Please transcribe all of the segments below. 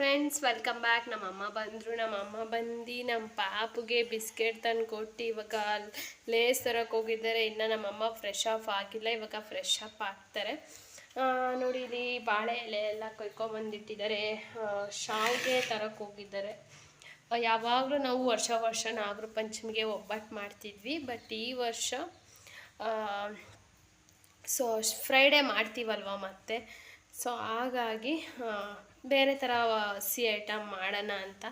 Friends welcome back ನಮ್ಮ ಅಮ್ಮ ಬಂದರು ನಮ್ಮ ಅಮ್ಮ ಬಂದು ನಮ್ಮ ಪಾಪುಗೆ ಬಿಸ್ಕೆಟ್ ತಂದು ಕೊಟ್ಟು ಇವಾಗ ಲೇಸ್ ತರಕ್ಕೆ ಹೋಗಿದ್ದಾರೆ. ಇನ್ನು ನಮ್ಮಮ್ಮ ಫ್ರೆಶ್ ಆಫ್ ಆಗಿಲ್ಲ, ಇವಾಗ ಫ್ರೆಶ್ ಅಪ್ ಆಗ್ತಾರೆ. ನೋಡಿ, ಇಲ್ಲಿ ಬಾಳೆ ಎಲೆ ಎಲ್ಲ ಕೊಯ್ಕೊಂಬಂದಿಟ್ಟಿದ್ದಾರೆ ಶಾವಿಗೆ ತರಕ್ಕೆ ಹೋಗಿದ್ದಾರೆ. ಯಾವಾಗಲೂ ನಾವು ವರ್ಷ ವರ್ಷ ನಾಗರ ಪಂಚಮಿಗೆ ಒಬ್ಬಟ್ಟು ಮಾಡ್ತಿದ್ವಿ ಬಟ್ ಈ ವರ್ಷ ಸೊ ಫ್ರೈಡೇ ಮಾಡ್ತೀವಲ್ವ ಮತ್ತೆ? ಸೊ ಹಾಗಾಗಿ ಬೇರೆ ಥರ ಸಿಹಿ ಐಟಮ್ ಮಾಡೋಣ ಅಂತ.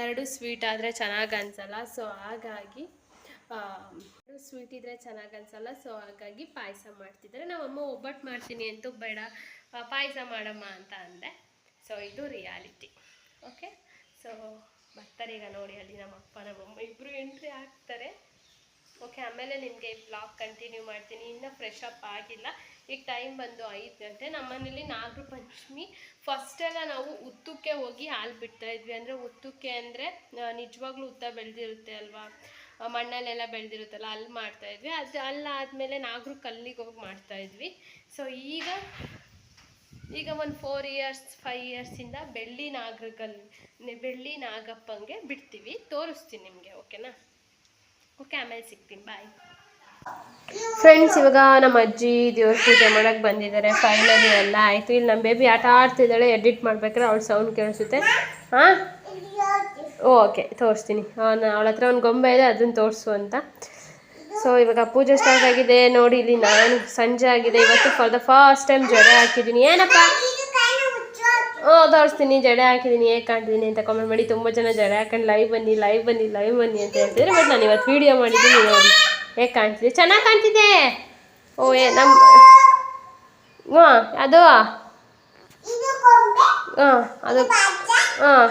ಎರಡು ಸ್ವೀಟ್ ಆದರೆ ಚೆನ್ನಾಗಿ ಅನ್ಸಲ್ಲ. ಸೊ ಹಾಗಾಗಿ ಸ್ವೀಟ್ ಇದ್ದರೆ ಚೆನ್ನಾಗಿ ಅನ್ಸಲ್ಲ. ಸೊ ಹಾಗಾಗಿ ಪಾಯಸ ಮಾಡ್ತಿದ್ದಾರೆ. ನಮ್ಮಮ್ಮ ಒಬ್ಬಟ್ಟು ಮಾಡ್ತೀನಿ ಅಂತೂ ಬೇಡ. ಪಾಯಸ ಮಾಡಮ್ಮ ಅಂತ ಅಂದೆ. ಸೊ ಇದು ರಿಯಾಲಿಟಿ ಓಕೆ ಸೊ ಬರ್ತಾರೆ ಈಗ ನೋಡಿ ಅಲ್ಲಿ ನಮ್ಮ ಅಪ್ಪ ನಮ್ಮಮ್ಮ ಇಬ್ಬರು ಎಂಟ್ರಿ ಆಗ್ತಾರೆ ಓಕೆ, ಆಮೇಲೆ ನಿಮಗೆ ಬ್ಲಾಗ್ ಕಂಟಿನ್ಯೂ ಮಾಡ್ತೀನಿ. ಇನ್ನೂ ಫ್ರೆಶ್ ಅಪ್ ಆಗಿಲ್ಲ. ಈಗ ಟೈಮ್ ಬಂದು ಐದು ಗಂಟೆ. ನಮ್ಮನೇಲಿ ನಾಗರ ಪಂಚಮಿ ಫಸ್ಟೆಲ್ಲ ನಾವು ಉತ್ತಕ್ಕೆ ಹೋಗಿ ಹಾಲು ಬಿಡ್ತಾ ಇದ್ವಿ. ಅಂದರೆ ಉತ್ತಕ್ಕೆ ಅಂದರೆ ನಿಜವಾಗ್ಲೂ ಉತ್ತ ಬೆಳೆದಿರುತ್ತೆ ಅಲ್ವಾ? ಮಣ್ಣಲ್ಲೆಲ್ಲ ಬೆಳೆದಿರುತ್ತಲ್ಲ, ಅಲ್ಲಿ ಮಾಡ್ತಾ ಇದ್ವಿ. ಅದು ಅಲ್ಲಾದಮೇಲೆ ನಾಗರ ಕಲ್ಲಿಗೆ ಹೋಗಿ ಮಾಡ್ತಾ ಇದ್ವಿ. ಸೊ ಈಗ ಈಗ ಒಂದು ಫೋರ್ ಇಯರ್ಸ್ ಫೈವ್ ಇಯರ್ಸಿಂದ ಬೆಳ್ಳಿ ನಾಗರಕಲ್ ಬೆಳ್ಳಿ ನಾಗಪ್ಪಂಗೆ ಬಿಡ್ತೀವಿ. ತೋರಿಸ್ತೀನಿ ನಿಮಗೆ, ಓಕೆನಾ? ಓಕೆ, ಆಮೇಲೆ ಸಿಗ್ತೀನಿ. ಬಾಯ್ ಫ್ರೆಂಡ್ಸ್ ಇವಾಗ ನಮ್ಮ ಅಜ್ಜಿ ದೇವ್ರ ಪೂಜೆ ಮಾಡೋಕ್ಕೆ ಬಂದಿದ್ದಾರೆ. ಫೈನಲಿ ಎಲ್ಲ ಆಯಿತು. ಇಲ್ಲಿ ನಮ್ಮ ಬೇಬಿ ಆಟ ಆಡ್ತಿದ್ದಾಳೆ ಎಡಿಟ್ ಮಾಡ್ಬೇಕಾದ್ರೆ ಅವಳ ಸೌಂಡ್ ಕೇಳಿಸುತ್ತೆ. ಹಾಂ ಓಕೆ ತೋರಿಸ್ತೀನಿ. ಅವನ, ಅವಳ ಹತ್ರ ಒಂದು ಗೊಂಬೆ ಇದೆ, ಅದನ್ನು ತೋರಿಸು ಅಂತ. ಸೊ ಇವಾಗ ಪೂಜೆ ಸ್ಟಾರ್ಟ್ ಆಗಿದೆ. ನೋಡಿ, ಇಲ್ಲಿ ನಾನು ಸಂಜೆ ಆಗಿದೆ. ಇವತ್ತು ಫಾರ್ ದ ಫಸ್ಟ್ ಟೈಮ್ ಜಡೆ ಹಾಕಿದ್ದೀನಿ. ಏನಪ್ಪ? ತೋರಿಸ್ತೀನಿ, ಜಡೆ ಹಾಕಿದ್ದೀನಿ ಹೇಗೆ ಕಾಣ್ತಿದ್ದೀನಿ ಅಂತ ಕಾಮೆಂಟ್ ಮಾಡಿ. ತುಂಬ ಜನ ಜಡೆ ಹಾಕೊಂಡು ಲೈವ್ ಬನ್ನಿ ಲೈವ್ ಬನ್ನಿ ಲೈವ್ ಬನ್ನಿ ಅಂತ ಹೇಳ್ತಿದ್ರೆ. ಬಟ್ ನಾನು ಇವತ್ತು ವೀಡಿಯೋ ಮಾಡಿದ್ದೀನಿ ನೋಡಿ. ಹೇಗೆ ಕಾಣ್ತಿದೆ? ಚೆನ್ನಾಗಿ ಕಾಣ್ತಿದೆ. ಓ, ಏ ನಮ್ಮ ಹ್ಞೂ ಅದು ಹಾಂ ಅದು ಹಾಂ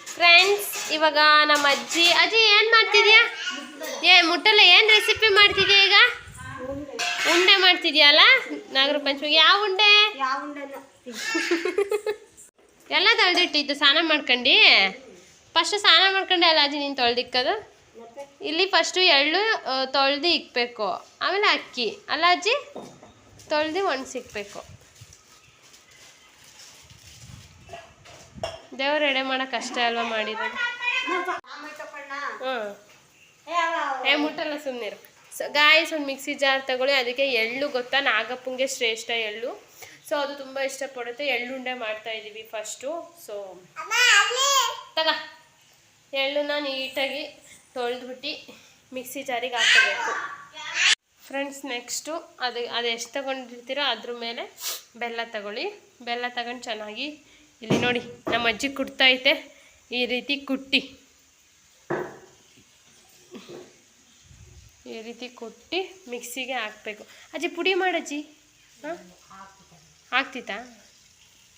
ಫ್ರೆಂಡ್ಸ್ ಇವಾಗ ನಮ್ಮ ಅಜ್ಜಿ ಅಜ್ಜಿ ಏನು ಮಾಡ್ತಿದ್ಯಾ? ಏ, ಮುಟ್ಟಲ್ಲ, ಏನು ರೆಸಿಪಿ ಮಾಡ್ತಿದ್ಯಾ ಈಗ? ಉಂಡೆ ಮಾಡ್ತಿದ್ಯಲ್ಲ ನಾಗರ ಪಂಚಮಿಗೆ ಯಾವ ಉಂಡೆ ಎಲ್ಲ ತೊಳೆದಿಟ್ಟಿದ್ದು ಸ್ನಾನ ಮಾಡ್ಕೊಂಡು ಫಸ್ಟ್ ಸ್ನಾನ ಮಾಡ್ಕೊಂಡೆ ಅಲ್ಲ ಅಜ್ಜಿ ನೀನು ತೊಳೆದಿಕ್ಕದು ಇಲ್ಲಿ ಫಸ್ಟು ಎಳ್ಳು ತೊಳೆದು ಇಕ್ಬೇಕು ಆಮೇಲೆ ಅಕ್ಕಿ ಅಲ್ಲ ಅಜ್ಜಿ ತೊಳೆದು ಒಣಸಿಕ್ಬೇಕು ದೇವ್ರ ಎಡೆ ಮಾಡೋಕೆ ಅಷ್ಟೇ ಅಲ್ವಾ ಮಾಡಿರೋದು ಹ್ಞೂ ಏ ಮುಟ್ಟಲ್ಲ ಸುಮ್ಮನಿರು ಸೊ ಗಾಯಸ್ ಒಂದು ಮಿಕ್ಸಿ ಜಾರ್ ತಗೊಳ್ಳಿ. ಅದಕ್ಕೆ ಎಳ್ಳು ಗೊತ್ತಾ? ನಾಗಪ್ಪಂಗೆ ಶ್ರೇಷ್ಠ ಎಳ್ಳು. ಸೊ ಅದು ತುಂಬ ಇಷ್ಟಪಡುತ್ತೆ. ಎಳ್ಳುಂಡೆ ಮಾಡ್ತಾ ಇದ್ದೀವಿ ಫಸ್ಟು ಸೊ ತಗ. ಎಳ್ಳನ್ನ ನೀಟಾಗಿ ತೊಳೆದ್ಬಿಟ್ಟು ಮಿಕ್ಸಿ ಜಾರಿಗೆ ಹಾಕಬೇಕು ಫ್ರೆಂಡ್ಸ್ ನೆಕ್ಸ್ಟು ಅದು ಅದು ಎಷ್ಟು ತಗೊಂಡಿರ್ತೀರೋ ಅದ್ರ ಮೇಲೆ ಬೆಲ್ಲ ತಗೊಳ್ಳಿ. ಬೆಲ್ಲ ತಗೊಂಡು ಚೆನ್ನಾಗಿ ಇಲ್ಲಿ ನೋಡಿ, ನಮ್ಮ ಅಜ್ಜಿ ಐತೆ. ಈ ರೀತಿ ಕುಟ್ಟಿ. ಈ ರೀತಿ ಕೊಟ್ಟು ಮಿಕ್ಸಿಗೆ ಹಾಕಬೇಕು. ಅಜ್ಜಿ, ಪುಡಿ ಮಾಡಜ್ಜಿ ಹಾಂ? ಆಗ್ತಿತ್ತಾ?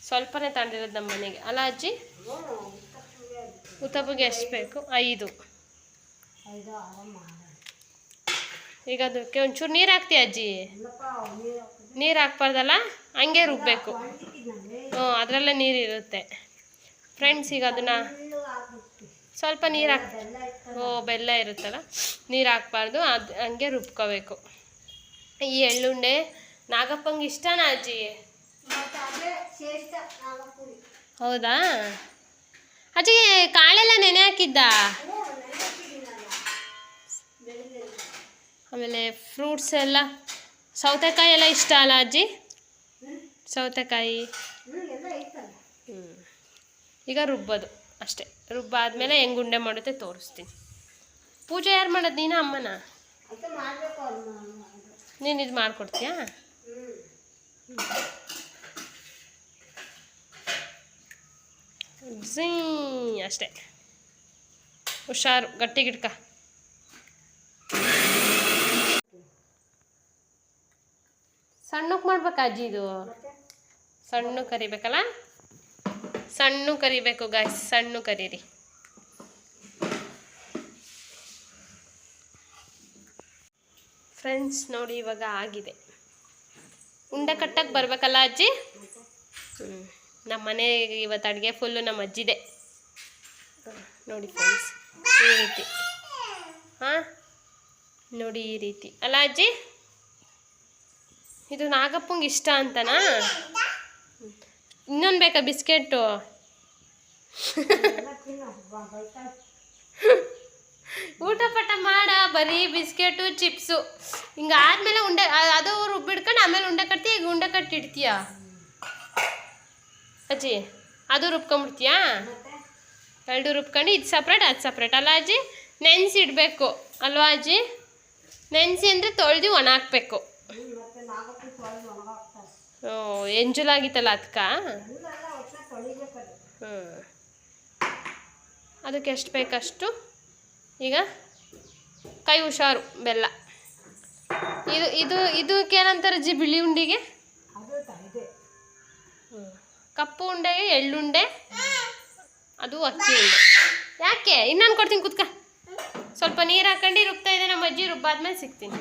ಸ್ವಲ್ಪನೇ ತಂದಿರೋದು ನಮ್ಮ ಮನೆಗೆ. ಅಲ್ಲ ಅಜ್ಜಿ? ಉತ್ತಪ್ಪಗೆ ಎಷ್ಟು ಬೇಕು? ಐದು. ಈಗ ಅದಕ್ಕೆ ಒಂಚೂರು ನೀರು ಹಾಕ್ತಿ ಅಜ್ಜಿ. ನೀರು ಹಾಕ್ಬಾರ್ದಲ್ಲ? ಹಂಗೆ ರುಬ್ಬಬೇಕು ಹ್ಞೂ ಅದರಲ್ಲೇ ನೀರು ಇರುತ್ತೆ. ಫ್ರೆಂಡ್ಸ್ ಈಗ ಅದನ್ನು ಸ್ವಲ್ಪ ನೀರು ಹಾಕ್ ಓ ಬೆಲ್ಲ ಇರುತ್ತಲ್ಲ? ನೀರು ಹಾಕ್ಬಾರ್ದು. ಅದು ಹಂಗೆ ರುಬ್ಕೋಬೇಕು. ಈ ಎಳ್ಳುಂಡೆ ನಾಗಪ್ಪಂಗೆ ಇಷ್ಟನಾ ಅಜ್ಜಿ? ಹೌದಾ? ಅಜ್ಜಿಗೆ ಕಾಳೆಲ್ಲ ನೆನೆ ಹಾಕಿದ್ದ? ಆಮೇಲೆ ಫ್ರೂಟ್ಸ್ ಎಲ್ಲ ಸೌತೆಕಾಯಿ ಎಲ್ಲ ಇಷ್ಟ ಅಲ್ಲ ಅಜ್ಜಿ? ಸೌತೆಕಾಯಿ. ಹ್ಞೂ ಈಗ ರುಬ್ಬೋದು. ಅಷ್ಟೇ. ರುಬ್ಬಾದ್ಮೇಲೆ ಹೆಂಗೆ ಉಂಡೆ ಮಾಡುತ್ತೆ ತೋರಿಸ್ತೀನಿ. ಪೂಜೆ ಯಾರು ಮಾಡೋದು? ನೀನು ಅಮ್ಮನ? ನೀನು ಇದು ಮಾಡಿಕೊಡ್ತೀಯಾ? ಝೀ ಅಷ್ಟೇ. ಹುಷಾರು ಗಟ್ಟಿಗಿಡ್ಕ ಸಣ್ಣಕ್ಕೆ ಮಾಡ್ಬೇಕಾ ಅಜ್ಜಿ ಇದು? ಸಣ್ಣ ಕರಿಬೇಕಲ್ಲ? ಸಣ್ಣ ಕರಿಬೇಕು ಗಾಯ್ಸ್ ಸಣ್ಣ ಕರೀರಿ. ಫ್ರೆಂಡ್ಸ್ ನೋಡಿ ಇವಾಗ ಆಗಿದೆ. ಉಂಡೆ ಕಟ್ಟಕ್ಕೆ ಬರಬೇಕಲ್ಲ ಅಜ್ಜಿ? ಹ್ಞೂ ನಮ್ಮ ಮನೆಗೆ ಇವತ್ತು ಅಡುಗೆ ಫುಲ್ಲು ನಮ್ಮ ಅಜ್ಜಿದೆ. ನೋಡಿ ಫ್ರೆಂಡ್ಸ್ ಈ ರೀತಿ. ಹಾಂ? ನೋಡಿ ಈ ರೀತಿ. ಅಲ್ಲ ಅಜ್ಜಿ? ಇದು ನಾಗಪ್ಪಂಗೆ ಇಷ್ಟ ಅಂತನಾ? ಇನ್ನೊಂದು ಬೇಕಾ ಬಿಸ್ಕೆಟು ಊಟ ಪಟ ಮಾಡ, ಬರೀ ಬಿಸ್ಕೆಟು, ಚಿಪ್ಸು. ಹಿಂಗೆ ಆದ್ಮೇಲೆ ಉಂಡೆ ಅದು ರುಬ್ಬಿಡ್ಕೊಂಡು ಆಮೇಲೆ ಉಂಡೆ ಕಟ್ತಿ, ಈಗ ಉಂಡೆ ಕಟ್ಟಿ ಇಡ್ತೀಯ? ಅಜ್ಜಿ, ಅದು ರುಬ್ಕೊಂಬಿಡ್ತೀಯಾ? ಎರಡು ರುಬ್ಕೊಂಡು, ಇದು ಸಪ್ರೇಟ್ ಅದು ಸಪ್ರೇಟ್ ಅಲ್ಲ ಅಜ್ಜಿ, ನೆನೆಸಿ ಇಡಬೇಕು. ಅಲ್ವಾ ಅಜ್ಜಿ? ನೆನೆಸಿ ಅಂದರೆ ತೊಳೆದು ಒಣ ಹಾಕ್ಬೇಕು ಎಂಜುಲಾಗಿತ್ತಲ್ಲ ಅದಕ್ಕ ಹ್ಞೂ ಅದಕ್ಕೆ ಎಷ್ಟು ಬೇಕಷ್ಟು? ಈಗ ಕೈ ಹುಷಾರು, ಬೆಲ್ಲ. ಇದು ಇದು, ಇದಕ್ಕೆ ಏನಂತಾರೆ ಜಿ, ಬಿಳಿ ಉಂಡಿಗೆ? ಕಪ್ಪು ಉಂಡೆಗೆ ಎಳ್ಳುಂಡೆ ಅದು ಅಕ್ಕಿ ಉಂಡೆ. ಯಾಕೆ? ಇನ್ನೊಂದು ಕೊಡ್ತೀನಿ, ಕುತ್ಕ. ಸ್ವಲ್ಪ ನೀರು ಹಾಕೊಂಡು ರುಬ್ತಾ ಇದೆ ನಮ್ಮ ಅಜ್ಜಿ ರುಬ್ಬಾದ್ಮೇಲೆ ಸಿಗ್ತೀನಿ.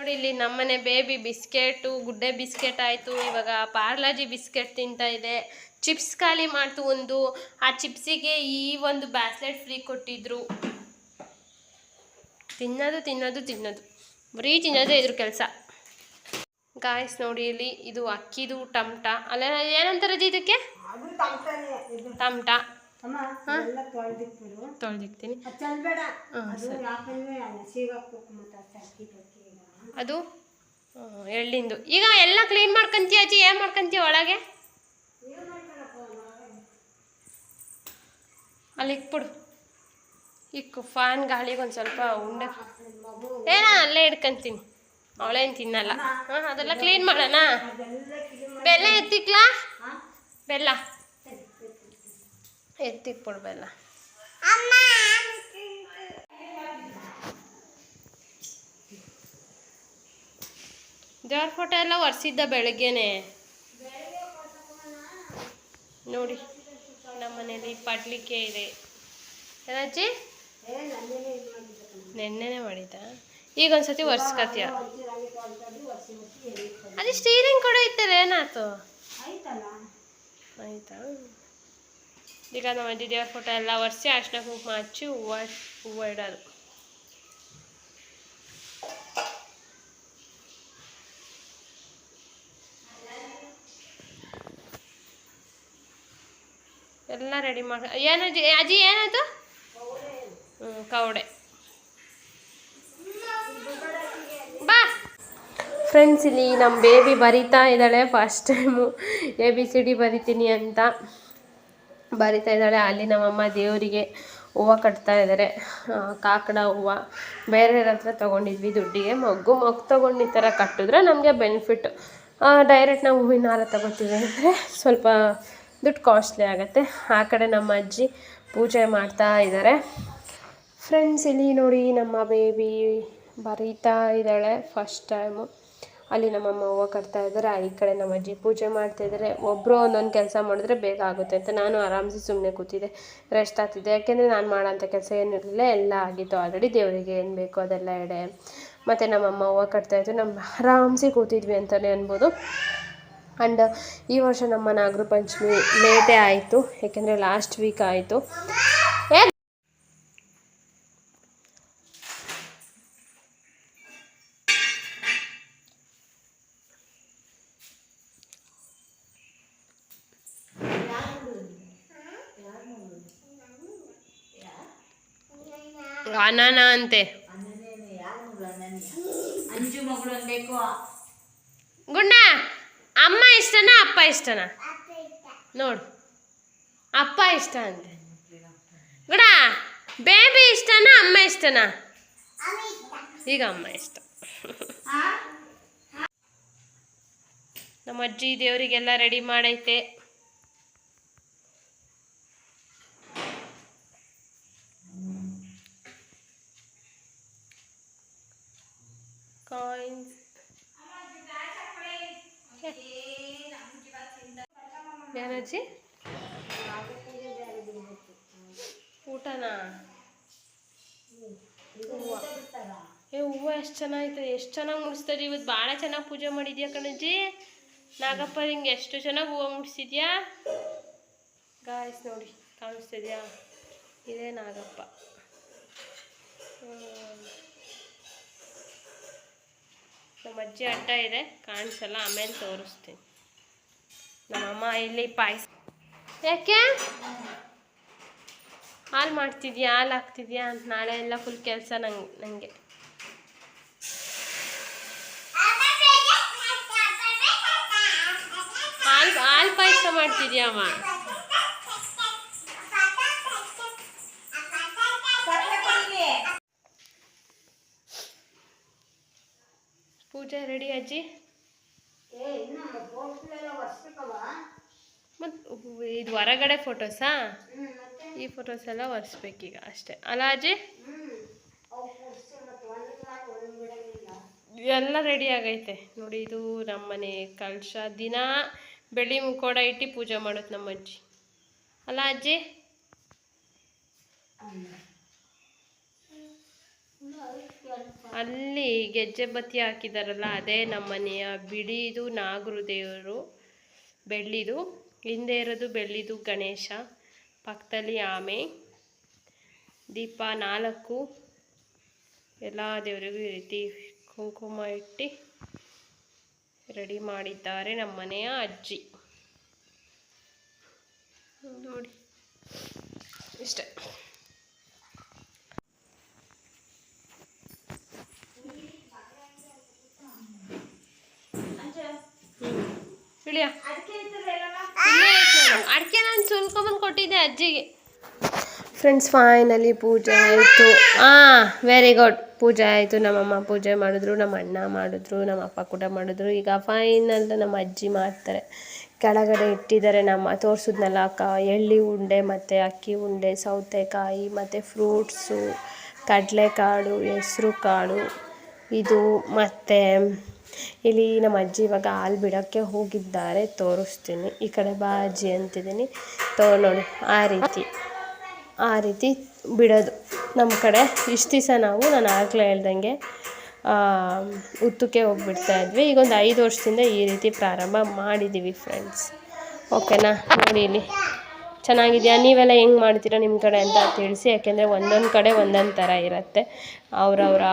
ನೋಡಿ ಇಲ್ಲಿ ನಮ್ಮನೆ ಬೇಬಿ ಬಿಸ್ಕೆಟು ಗುಡ್ಡೆ ಬಿಸ್ಕೆಟ್ ಆಯಿತು. ಇವಾಗ ಪಾರ್ಲಾಜಿ ಬಿಸ್ಕೆಟ್ ತಿಂತಾ ಇದೆ. ಚಿಪ್ಸ್ ಖಾಲಿ ಮಾಡ್ತು ಒಂದು. ಆ ಚಿಪ್ಸಿಗೆ ಈ ಒಂದು ಬ್ಯಾಸ್ಲೆಟ್ ಫ್ರೀ ಕೊಟ್ಟಿದ್ರು. ತಿನ್ನೋದು ತಿನ್ನೋದು ತಿನ್ನೋದು. ಬರೀ ತಿನ್ನೋದೇ ಇದ್ರ ಕೆಲಸ. ಗಾಯ್ಸ್ ನೋಡಿ ಇಲ್ಲಿ ಇದು ಅಕ್ಕಿದು ಟಮಟ. ಅಲ್ಲ ಏನಂತಾರೆ ಅಜ್ಜಿ ಇದಕ್ಕೆ? ಟಮಟ. ತೊಳೆದಿಕ್ತೀನಿ. ಅದು? ಎಳ್ಳಿಂದು. ಈಗ ಎಲ್ಲ ಕ್ಲೀನ್ ಮಾಡ್ಕೊಂತೀಯ ಅಜ್ಜಿ? ಏನು ಮಾಡ್ಕೊಂತೀಯ ಒಳಗೆ? ಅಲ್ಲಿ ಇಕ್ಬಿಡು ಇಕ್ಕು ಫ್ಯಾನ್ ಗಾಳಿಗೆ ಒಂದು ಸ್ವಲ್ಪ ಉಂಡೆ. ಏನ, ಅಲ್ಲೇ ಇಡ್ಕಂತೀನಿ. ಅವಳೇನು ತಿನ್ನಲ್ಲ. ಹಾಂ, ಅದೆಲ್ಲ ಕ್ಲೀನ್ ಮಾಡೋಣ? ಬೆಲ್ಲ ಎತ್ತಿಕ್ಲಾ ಬೆಲ್ಲ. ಎತ್ತಿಕ್ಬಿಡು ಬೆಲ್ಲ. ದೇವ್ರ ಫೋಟೋ ಎಲ್ಲ ಒರೆಸಿದ್ದ ಬೆಳಗ್ಗೆನೆ. ನೋಡಿ ನಮ್ಮ ಮನೇಲಿ ಪಡ್ಲಿಕ್ಕೆ ಇದೆ. ಏನಾಚಿ ನಿನ್ನೆನೆ ಮಾಡಿದ್ದೆ. ಈಗ ಒಂದ್ಸತಿ ಒರೆಸ್ಕತ್ತೀಯ ಅದೇ ಸ್ಟೀರಿಂಗ್ ಕೂಡ ಇತ್ತಲ್ಲ ಏನಾಯ್ತು? ಆಯ್ತಾ? ಈಗ ನಮ್ಮ ಅಜ್ಜಿ ದೇವ್ರ ಫೋಟೋ ಎಲ್ಲ ಒರೆಸಿ ಅರ್ಶಿನ ಕುಂಕುಮ ಹಚ್ಚಿ ಹೂವು ಹೂವು ಇಡೋದು. ಎಲ್ಲ ರೆಡಿ ಮಾಡಿ. ಏನು ಅಜ್ಜಿ? ಏನಾಯ್ತು? ಹ್ಞೂ ಕವಡೆ. ಬಾ. ಫ್ರೆಂಡ್ಸ್ ಇಲ್ಲಿ ನಮ್ಮ ಬೇಬಿ ಬರಿತಾ ಇದ್ದಾಳೆ. First time A B C D ಬರಿತೀನಿ ಅಂತ ಬರಿತಾ ಇದ್ದಾಳೆ. ಅಲ್ಲಿ ನಮ್ಮಮ್ಮ ದೇವರಿಗೆ ಹೂವು ಕಟ್ತಾ ಇದ್ದಾರೆ. ಕಾಕಡ ಹೂವು. ಬೇರೆಯವ್ರ ಹತ್ರ ತೊಗೊಂಡಿದ್ವಿ ದುಡ್ಡಿಗೆ. ಮಗ್ಗು ಮಗು ತೊಗೊಂಡು ಈ ಥರ ಕಟ್ಟಿದ್ರೆ ನಮಗೆ ಬೆನಿಫಿಟ್ ಡೈರೆಕ್ಟ್ ನಾವು ಹೂವಿನ ಹಾರ ತಗೋತೀವಿ ಅಂದರೆ ಸ್ವಲ್ಪ ದುಡ್ಡು ಕಾಸ್ಟ್ಲಿ ಆಗುತ್ತೆ. ಆ ಕಡೆ ನಮ್ಮ ಅಜ್ಜಿ ಪೂಜೆ ಮಾಡ್ತಾ ಇದ್ದಾರೆ ಫ್ರೆಂಡ್ಸ್ ಇಲ್ಲಿ ನೋಡಿ ನಮ್ಮ ಬೇಬಿ ಬರೀತಾ ಇದ್ದಾಳೆ ಫಸ್ಟ್ ಟೈಮು ಅಲ್ಲಿ ನಮ್ಮಮ್ಮ ಹೂವು ಕಟ್ತಾ ಇದ್ದಾರೆ ಈ ಕಡೆ ನಮ್ಮ ಅಜ್ಜಿ ಪೂಜೆ ಮಾಡ್ತಾ ಇದ್ದಾರೆ ಒಬ್ಬರು ಒಂದೊಂದು ಕೆಲಸ ಮಾಡಿದ್ರೆ ಬೇಗ ಆಗುತ್ತೆ ಅಂತ ನಾನು ಆರಾಮ್ಸೆ ಸುಮ್ಮನೆ ಕೂತಿದ್ದೆ. ರೆಸ್ಟ್ ಆಗ್ತಿದ್ದೆ ಯಾಕೆಂದರೆ ನಾನು ಮಾಡೋಂಥ ಕೆಲಸ ಏನಿರಲಿಲ್ಲ ಎಲ್ಲ ಆಗಿತ್ತು ಆಲ್ರೆಡಿ ದೇವರಿಗೆ ಏನು ಬೇಕೋ ಅದೆಲ್ಲ ಎಡೆ. ಮತ್ತು ನಮ್ಮಮ್ಮ ಹೂವು ಕಟ್ತಾಯಿತ್ತು ನಮ್ಮ ಆರಾಮ್ಸೆ ಕೂತಿದ್ವಿ ಅಂತಲೇ ಅನ್ಬೋದು. ಆ್ಯಂಡ್ ಈ ವರ್ಷ ನಮ್ಮ ನಾಗರ ಪಂಚಮಿ ಲೇಟೇ ಆಯಿತು ಯಾಕೆಂದರೆ ಲಾಸ್ಟ್ ವೀಕ್ ಆಯಿತು ಏ ಅನಾನ ಅಂತೆ ಅಂಜು ಮಗಳು ಅನ್ಬೇಕು ಗುಂಡ ಅಮ್ಮ ಇಷ್ಟನಾ ಅಪ್ಪ ಇಷ್ಟನಾ? ನೋಡು. ಅಪ್ಪ ಇಷ್ಟ ಅಂತೆ ಗುಡ ಬೇಬಿ ಇಷ್ಟನಾ ಅಮ್ಮ ಇಷ್ಟನಾ? ಈಗ ಅಮ್ಮ ಇಷ್ಟ. ನಮ್ಮ ಅಜ್ಜಿ ದೇವರಿಗೆಲ್ಲ ರೆಡಿ ಮಾಡೈತೆ. ಏನಜ್ಜಿ ಊಟನಾ? ಏ, ಹೂವು ಎಷ್ಟು ಚೆನ್ನಾಗಿತ್ತು ಎಷ್ಟು ಚೆನ್ನಾಗಿ ಮುಡಿಸ್ತಾರೆ ಇವತ್ತು ಭಾಳ ಚೆನ್ನಾಗಿ ಪೂಜೆ ಮಾಡಿದ್ಯಾ ಕಣಜ್ಜಿ? ನಾಗಪ್ಪ ಹಿಂಗೆ ಎಷ್ಟು ಚೆನ್ನಾಗಿ ಹೂವು ಮುಡಿಸಿದ್ಯಾ? ಗಾಯ್ಸ್ ನೋಡಿ ಕಾಣಿಸ್ತಿದ್ಯಾ ಇದೇ ನಾಗಪ್ಪ. ನಮ್ಮ ಅಜ್ಜಿ ಅಡ್ಡ ಇದೆ. ಕಾಣಿಸಲ್ಲ, ಆಮೇಲೆ ತೋರಿಸ್ತೀನಿ. ನಮ್ಮಮ್ಮ ಇಲ್ಲಿ ಪಾಯಸ ಯಾಕೆ? ಹಾಲು ಮಾಡ್ತಿದ್ಯಾ? ಹಾಲು ಹಾಕ್ತಿದ್ಯಾ ಅಂತ ನಾಳೆ ಎಲ್ಲ ಫುಲ್ ಕೆಲಸ ನಂಗೆ ನನಗೆ ಹಾಲು ಹಾಲು ಪಾಯಸ ಮಾಡ್ತಿದ್ಯಾಮ್ಮ ಪೂಜೆ ರೆಡಿ ಅಜ್ಜಿ ಏ ಇನ್ನು ಫೋಟೋಗಳೆಲ್ಲ ಒರೆಸ್ಬೇಕವ ಮತ್ತು ಇದು ಹೊರಗಡೆ ಫೋಟೋಸಾ ಈ ಫೋಟೋಸ್ ಎಲ್ಲ ಒರೆಸ್ಬೇಕೀಗ ಅಷ್ಟೇ. ಅಲ್ಲ ಅಜ್ಜಿ ಎಲ್ಲ ರೆಡಿ ಆಗೈತೆ. ನೋಡಿ ಇದು ನಮ್ಮನೆ ಕಲಶ ದಿನ. ಬೆಳ್ಳಿ ಮುಖೋಡ ಇಟ್ಟು ಪೂಜೆ ಮಾಡೋದು ನಮ್ಮ ಅಜ್ಜಿ. ಅಲ್ಲ ಅಜ್ಜಿ? ಅಲ್ಲಿ ಗೆಜ್ಜೆ ಬತ್ತಿ ಹಾಕಿದಾರಲ್ಲ ಅದೇ ನಮ್ಮನೆಯ ಬಿಡಿದು ನಾಗರು ದೇವರು. ಬೆಳ್ಳಿದು, ಹಿಂದೆ ಇರೋದು ಬೆಳ್ಳಿದು ಗಣೇಶ, ಪಕ್ಕದಲ್ಲಿ ಆಮೆ, ದೀಪ ನಾಲ್ಕು, ಎಲ್ಲ ದೇವರಿಗೂ ಈ ರೀತಿ ಕುಂಕುಮ ಇಟ್ಟು ರೆಡಿ ಮಾಡಿದ್ದಾರೆ ನಮ್ಮ ಮನೆಯ ಅಜ್ಜಿ. ನೋಡಿ, ಇಷ್ಟೇ. ಇಳಿಯ ಅಡಿಕೆ ನಾನು ಸುಲ್ಕೊಂಬಂದು ಕೊಟ್ಟಿದ್ದೆ ಅಜ್ಜಿಗೆ. ಫ್ರೆಂಡ್ಸ್ ಫೈನಲಿ ಪೂಜೆ ಆಯಿತು. ಹಾಂ ವೆರಿ ಗುಡ್ ಪೂಜೆ ಆಯಿತು. ನಮ್ಮಮ್ಮ ಪೂಜೆ ಮಾಡಿದ್ರು ನಮ್ಮ ಅಣ್ಣ ಮಾಡಿದ್ರು ನಮ್ಮ ಅಪ್ಪ ಕೂಡ ಮಾಡಿದ್ರು. ಈಗ ಫೈನಲ್ ನಮ್ಮ ಅಜ್ಜಿ ಮಾಡ್ತಾರೆ. ಕೆಳಗಡೆ ಇಟ್ಟಿದ್ದಾರೆ ನಮ್ಮ ತೋರಿಸಿದ್ನಲ್ಲ ಅಕ್ಕ ಎಳ್ಳಿ ಉಂಡೆ ಮತ್ತು ಅಕ್ಕಿ ಉಂಡೆ ಸೌತೆಕಾಯಿ ಮತ್ತು ಫ್ರೂಟ್ಸು ಕಡಲೆಕಾಳು ಹೆಸ್ರು ಕಾಳು ಇದು ಮತ್ತು ಇಲ್ಲಿ ನಮ್ಮ ಅಜ್ಜಿ ಇವಾಗ ಹಾಲು ಬಿಡೋಕ್ಕೆ ಹೋಗಿದ್ದಾರೆ, ತೋರಿಸ್ತೀನಿ. ಈ ಕಡೆ ಬಾ ಅಜ್ಜಿ ಅಂತಿದ್ದೀನಿ. ತೋ ನೋಡಿ, ಆ ರೀತಿ ಆ ರೀತಿ ಬಿಡೋದು. ನಮ್ಮ ಕಡೆ ಇಷ್ಟು ದಿವಸ ನಾವು, ನಾನು ಆಗಲೇ ಹೇಳ್ದಂಗೆ ಉತ್ತಕ್ಕೆ ಹೋಗ್ಬಿಡ್ತಾ ಇದ್ವಿ. ಈಗ ಒಂದು ಐದು ವರ್ಷದಿಂದ ಈ ರೀತಿ ಪ್ರಾರಂಭ ಮಾಡಿದ್ದೀವಿ ಫ್ರೆಂಡ್ಸ್ ಓಕೆನಾ ನೋಡಿ ಇಲ್ಲಿ. ಚೆನ್ನಾಗಿದೆಯಾ? ನೀವೆಲ್ಲ ಹೆಂಗೆ ಮಾಡ್ತೀರಾ ನಿಮ್ಮ ಕಡೆ ಅಂತ ತಿಳಿಸಿ, ಯಾಕೆಂದರೆ ಒಂದೊಂದು ಕಡೆ ಒಂದೊಂದು ಥರ ಇರುತ್ತೆ. ಅವರವರ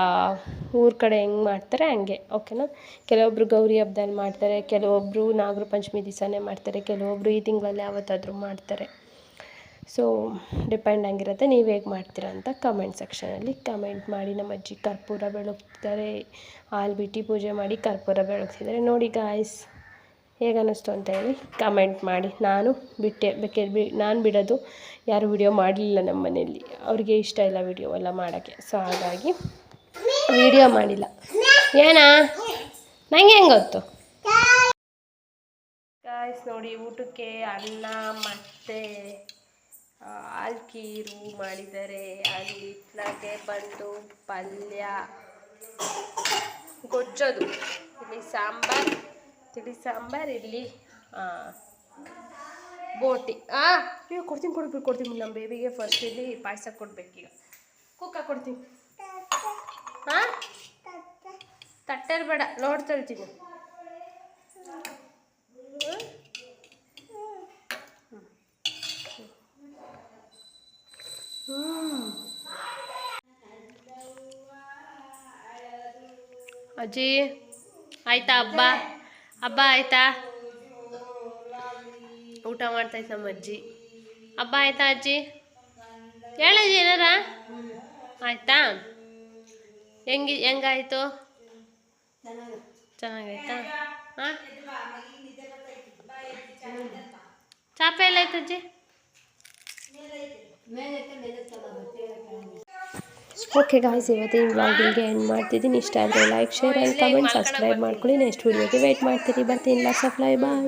ಊರ ಕಡೆ ಹೆಂಗೆ ಮಾಡ್ತಾರೆ ಹಂಗೆ, ಓಕೆನಾ? ಕೆಲವೊಬ್ಬರು ಗೌರಿ ಹಬ್ದಲ್ಲಿ ಮಾಡ್ತಾರೆ ಕೆಲವೊಬ್ಬರು ನಾಗರ ಪಂಚಮಿ ದಿವಸನೇ ಮಾಡ್ತಾರೆ ಕೆಲವೊಬ್ಬರು ಈ ತಿಂಗಳಲ್ಲಿ ಯಾವತ್ತಾದರೂ ಮಾಡ್ತಾರೆ. ಸೊ ಡಿಪೆಂಡ್ ಆಗಿರುತ್ತೆ ನೀವು ಹೇಗೆ ಮಾಡ್ತೀರಾ ಅಂತ ಕಮೆಂಟ್ ಸೆಕ್ಷನಲ್ಲಿ ಕಮೆಂಟ್ ಮಾಡಿ. ನಮ್ಮ ಅಜ್ಜಿ ಕರ್ಪೂರ ಬೆಳಗ್ತಾರೆ, ಹಾಲು ಬಿಟ್ಟು ಪೂಜೆ ಮಾಡಿ ಕರ್ಪೂರ ಬೆಳಗ್ತಿದ್ದಾರೆ. ನೋಡಿ ಗಾಯ್ಸ್ ಹೇಗೆ ಅನ್ನಿಸ್ತು ಅಂತ ಹೇಳಿ ಕಮೆಂಟ್ ಮಾಡಿ. ನಾನು ಬಿಟ್ಟೆ ಬೇಕಾದ್ರೆ ಬಿ, ನಾನು ಬಿಡೋದು ಯಾರು ವಿಡಿಯೋ ಮಾಡಲಿಲ್ಲ ನಮ್ಮ ಮನೆಯಲ್ಲಿ. ಅವ್ರಿಗೆ ಇಷ್ಟ ಇಲ್ಲ ವಿಡಿಯೋ ಎಲ್ಲ ಮಾಡೋಕ್ಕೆ. ಸೊ ಹಾಗಾಗಿ ವಿಡಿಯೋ ಮಾಡಿಲ್ಲ. ಏನಾ? ನಂಗೆ ಹೆಂಗೆ ಗೊತ್ತು? ಗಾಯ್ಸ್ ನೋಡಿ ಊಟಕ್ಕೆ ಅನ್ನ ಮತ್ತು ಆಲ್ಕೀರು ಮಾಡಿದ್ದಾರೆ. ಅಲ್ಲಿ ಇತ್ಲಾಗೆ ಬಂದು ಪಲ್ಯ, ಗೊಜ್ಜೋದು, ಇಲ್ಲಿ ಸಾಂಬಾರು. ತಿಳಿ ಸಾಂಬಾರು ಇಲ್ಲಿ ಆ, ಬೋಟಿ. ಆ ಇವಾಗ ಕೊಡ್ತೀನಿ ಕೊಡ್ಬೇಕು ಕೊಡ್ತೀನಿ ನಮ್ಮ ಬೇಬಿಗೆ ಫಸ್ಟ್ ಇಲ್ಲಿ ಪಾಯಸ ಕೊಡ್ಬೇಕೀಗ. ಕುಕ್ಕ ಕೊಡ್ತೀನಿ. ಹಾಂ ತಟ್ಟರ್ ಬೇಡ ಲೋಡ್ ತಳ್ತೀನಿ ಅಜ್ಜಿ ಆಯ್ತಾ ಹಬ್ಬ? ಹಬ್ಬ ಆಯ್ತಾ? ಊಟ ಮಾಡ್ತಾಯ್ತು ನಮ್ಮ ಅಜ್ಜಿ. ಹಬ್ಬ ಆಯ್ತಾ ಅಜ್ಜಿ? ಹೇಳಿದ್ವಿ ಏನಾರ? ಆಯ್ತಾ? ಹೆಂಗಿ, ಹೆಂಗಾಯ್ತು? ಚೆನ್ನಾಗಾಯ್ತಾ ಹಾಂ? ಚಾಪೆ ಎಲ್ಲ ಆಯ್ತು ಅಜ್ಜಿ? ಓಕೆ ಗಾಯ್ಸ್ ಇವತ್ತಿನ ಬ್ಲಾಗ್ ಇಲ್ಲಿಗೆ ಎಂಡ್ ಮಾಡ್ತಿದ್ದೀನಿ. ಇಷ್ಟ ಆದರೆ like share and comment subscribe ಮಾಡ್ಕೊಳ್ಳಿ. ನೆಕ್ಸ್ಟ್ ವೀಡಿಯೋಗೆ ವೆಯ್ಟ್ ಮಾಡ್ತೀರಿ. ಬರ್ತೀನಿ. ಲಾಸ್ ಆಫ್ ಲೈ ಬಾಯ್